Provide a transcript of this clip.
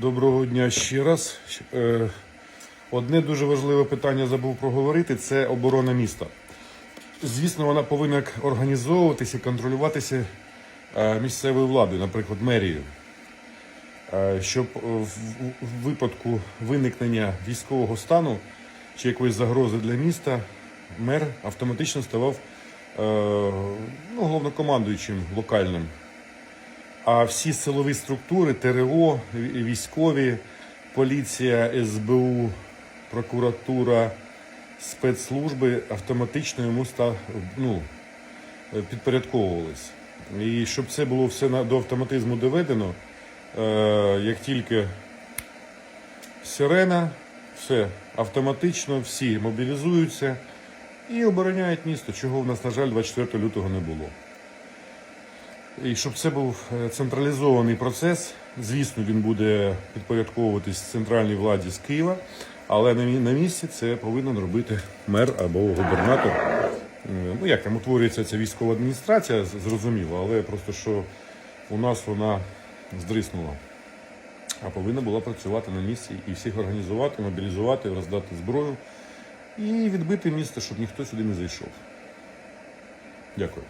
Доброго дня ще раз. Е, Одне дуже важливе питання забув проговорити це оборона міста. Звісно, вона повинна організовуватися і контролюватися е, місцевою владою, наприклад, мерією. Е, Щоб в випадку виникнення військового стану чи якоїсь загрози для міста мер автоматично ставав ну, головнокомандуючим локальним. А всі силові структури, ТРО, військові, поліція, СБУ, прокуратура, спецслужби автоматично йому ста, ну, підпорядковувались. І щоб це було все до автоматизму доведено, е, як тільки сирена, все автоматично, всі мобілізуються і обороняють місто, чого в нас, на жаль, 24 лютого не було. І щоб це був е, централізований процес, звісно, він буде підпорядковуватись центральній владі з Києва, але на місці це повинен робити мер або губернатор. Е, Ну як там утворюється ця військова адміністрація, зрозуміло, але просто що у нас вона здриснула. А повинна була працювати на місці і всіх організувати, мобілізувати, роздати зброю і відбити місто, щоб ніхто сюди не зайшов. Дякую.